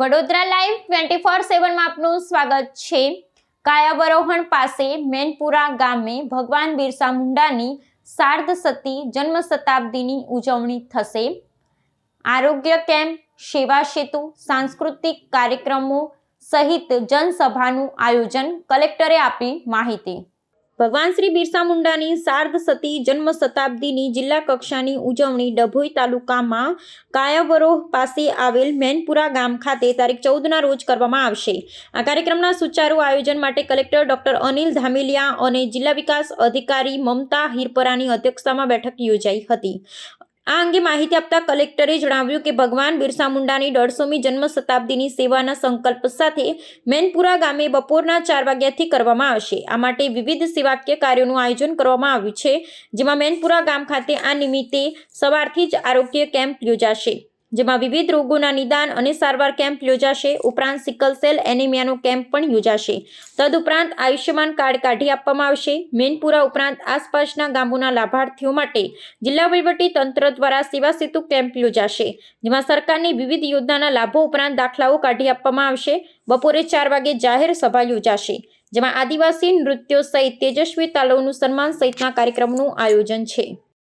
Vadodara live twenty four સેવનમાં આપનું સ્વાગત છે. કાયાવરોહણ પાસે મેનપુરા ગામે ભગવાન બિરસા મુંડાની સાર્ધ જન્મ શતાબ્દીની ઉજવણી થશે. આરોગ્ય કેમ્પ, સેવા સેતુ, સાંસ્કૃતિક કાર્યક્રમો સહિત જનસભાનું આયોજન કલેક્ટરે આપી માહિતી. ભગવાન શ્રી બિરસા મુંડાની શારદ સતી જન્મ શતાબ્દીની જિલ્લા કક્ષાની ઉજવણી ડભોઈ તાલુકામાં કાયાવરોહ પાસે આવેલ મેનપુરા ગામ ખાતે તારીખ ચૌદના રોજ કરવામાં આવશે. આ કાર્યક્રમના સુચારુ આયોજન માટે કલેક્ટર ડોક્ટર અનિલ ધામેલિયા અને જિલ્લા વિકાસ અધિકારી મમતા હિરપરાની અધ્યક્ષતામાં બેઠક યોજાઈ હતી. આ અંગે માહિતી આપતા કલેક્ટરે જણાવ્યું કે ભગવાન બિરસા મુંડાની દોઢસોમી જન્મ શતાબ્દીની સેવાના સંકલ્પ સાથે મેનપુરા ગામે બપોરના ચાર વાગ્યાથી કરવામાં આવશે. આ માટે વિવિધ સેવાકીય કાર્યોનું આયોજન કરવામાં આવ્યું છે, જેમાં મેનપુરા ગામ ખાતે આ નિમિત્તે સવારથી જ આરોગ્ય કેમ્પ યોજાશે. જેમાં વિવિધ રોગોના નિદાન અને સારવાર કેમ્પ યોજાશે. ઉપરાંત સિકલ સેલ એનિમિયાનો કેમ્પ પણ યોજાશે. તદુપરાંત આયુષ્યમાન કાર્ડ કાઢી આપવામાં આવશે. મેનપુરા ઉપરાંત આસપાસના ગામોના લાભાર્થીઓ માટે જિલ્લા વહીવટી તંત્ર દ્વારા સેવા સેતુ કેમ્પ યોજાશે. જેમાં સરકારની વિવિધ યોજનાના લાભો ઉપરાંત દાખલાઓ કાઢી આપવામાં આવશે. બપોરે ચાર વાગે જાહેર સભા યોજાશે. જેમાં આદિવાસી નૃત્યો સહિત તેજસ્વી તાલવનું સન્માન સહિતના કાર્યક્રમનું આયોજન છે.